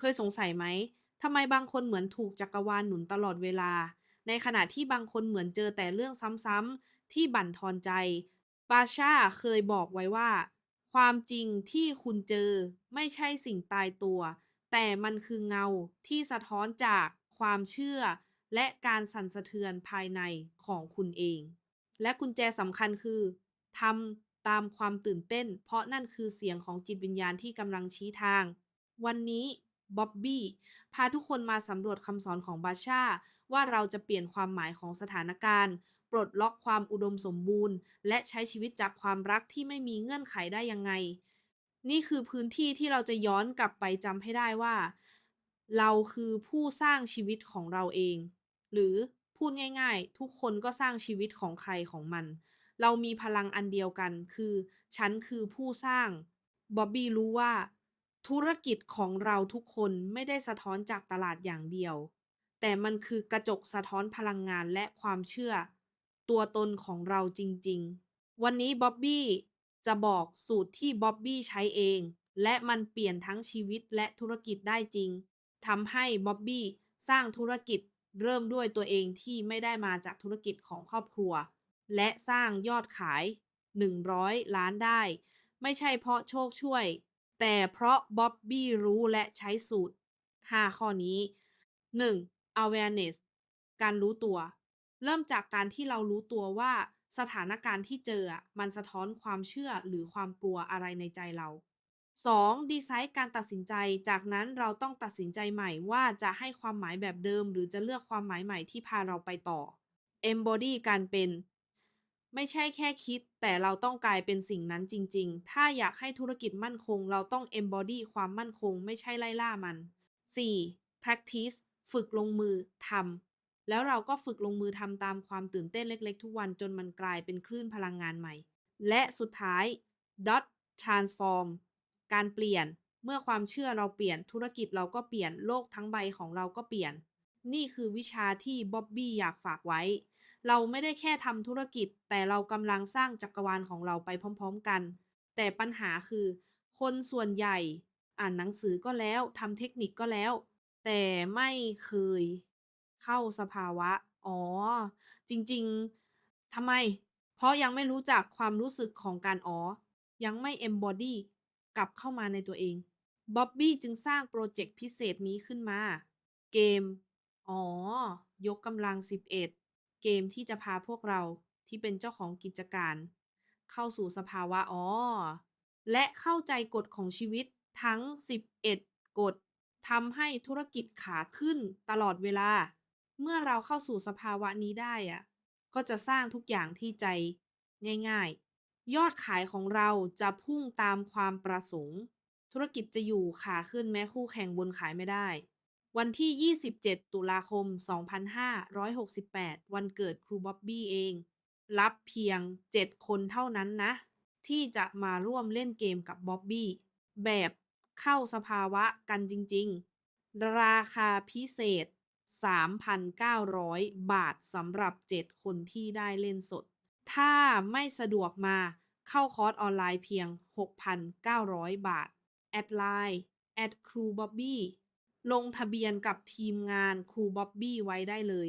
เคยสงสัยไหมทำไมบางคนเหมือนถูกจักรวาลหนุนตลอดเวลา ในขณะที่บางคนเหมือนเจอแต่เรื่องซ้ำๆที่บั่นทอนใจ ปาชาเคยบอกไว้ว่า ความจริงที่คุณเจอไม่ใช่สิ่งตายตัว แต่มันคือเงาที่สะท้อนจากความเชื่อ และการสั่นสะเทือนภายในของคุณเอง และกุญแจสำคัญคือทำตามความตื่นเต้น เพราะนั่นคือเสียงของจิตวิญญาณที่กำลังชี้ทาง วันนี้ บ๊อบบี้ พาทุกคนมาสำรวจคำสอนของบาชาว่าเราจะเปลี่ยนความหมายของสถานการณ์ ปลดล็อกความอุดมสมบูรณ์ และใช้ชีวิตจากความรักที่ไม่มีเงื่อนไขได้ยังไง นี่คือพื้นที่ที่เราจะย้อนกลับไปจำให้ได้ว่า เราคือผู้สร้างชีวิตของเราเอง หรือพูดง่าย ๆ ทุกคนก็สร้างชีวิตของใครของมัน เรามีพลังอันเดียวกันคือ ฉันคือผู้สร้างบ๊อบบี้รู้ว่า ธุรกิจของเราทุกคนไม่ได้สะท้อนจากตลาดอย่างเดียว แต่มันคือกระจกสะท้อนพลังงานและความเชื่อ ตัวตนของเราจริงๆ วันนี้บ๊อบบี้จะบอกสูตรที่บ๊อบบี้ใช้เอง และมันเปลี่ยนทั้งชีวิตและธุรกิจได้จริงทำให้บ๊อบบี้สร้างธุรกิจเริ่มด้วยตัวเองที่ไม่ได้มาจากธุรกิจของครอบครัว และสร้างยอดขาย 100 ล้านได้ ไม่ใช่เพราะโชคช่วย แต่เพราะบ๊อบบี้รู้และใช้สูตร 5 ข้อนี้ 1. awareness การรู้ตัว เริ่มจากการที่เรารู้ตัวว่าสถานการณ์ที่เจอมันสะท้อนความเชื่อหรือความกลัวอะไรในใจเรา 2. ดีไซน์การตัดสินใจ จากนั้นเราต้องตัดสินใจใหม่ว่าจะให้ความหมายแบบเดิม หรือจะเลือกความหมายใหม่ที่พาเราไปต่อ embody การเป็น ไม่ใช่แค่คิด แต่เราต้องกลายเป็นสิ่งนั้นจริง ๆ ถ้าอยากให้ธุรกิจมั่นคง เราต้อง embody ความมั่นคง ไม่ใช่ไล่ล่ามัน 4. practice ฝึกลงมือทำแล้วเราก็ฝึกลงมือทำตามความตื่นเต้นเล็ก ๆ ทุกวันจนมันกลายเป็นคลื่นพลังงานใหม่ และสุดท้าย dot transform การเปลี่ยน เมื่อความเชื่อเราเปลี่ยน ธุรกิจเราก็เปลี่ยน โลกทั้งใบของเราก็เปลี่ยน นี่คือวิชาที่บ๊อบบี้อยากฝากไว้ เราไม่ได้แค่ทำธุรกิจ แต่เรากำลังสร้างจักรวาลของเราไปพร้อม ๆกัน แต่ปัญหาคือ คนส่วนใหญ่ อ่านหนังสือก็แล้วทำเทคนิคก็แล้ว แต่ไม่เคย เข้าสภาวะ อ๋อ จริงๆทำไม เพราะยังไม่รู้จักความรู้สึกของการอ๋อ ยังไม่ embody กลับเข้ามาในตัวเองบ๊อบบี้จึงสร้างโปรเจกต์พิเศษนี้ขึ้นมา เกม อ๋อ ยกกำลัง 11 เกมที่จะพาพวกเราที่เป็นเจ้าของกิจการ เข้าสู่สภาวะอ๋อ และเข้าใจกฎของชีวิตทั้ง 11 กฎทำให้ธุรกิจขาขึ้นตลอดเวลา เมื่อเราเข้าสู่สภาวะนี้ได้อะก็จะสร้างทุกอย่างที่ใจ ง่าย ๆ ยอดขายของเราจะพุ่งตามความประสงค์ ธุรกิจจะอยู่ขาขึ้นแม้คู่แข่งบนขายไม่ได้ วันที่ 27 ตุลาคม 2568 วันเกิดครูบ๊อบบี้เอง รับเพียง 7 คนเท่านั้นนะ ที่จะมาร่วมเล่นเกมกับบ๊อบบี้ แบบเข้าสภาวะกันจริง ๆ ราคาพิเศษ 3,900 บาทสำหรับ 7 คนที่ได้เล่นสด ถ้าไม่สะดวกมาเข้าคอร์สออนไลน์เพียง 6,900 บาท แอดไลน์แอดครูบ๊อบบี้ ลงทะเบียนกับทีมงานครูบ๊อบบี้ไว้ได้เลย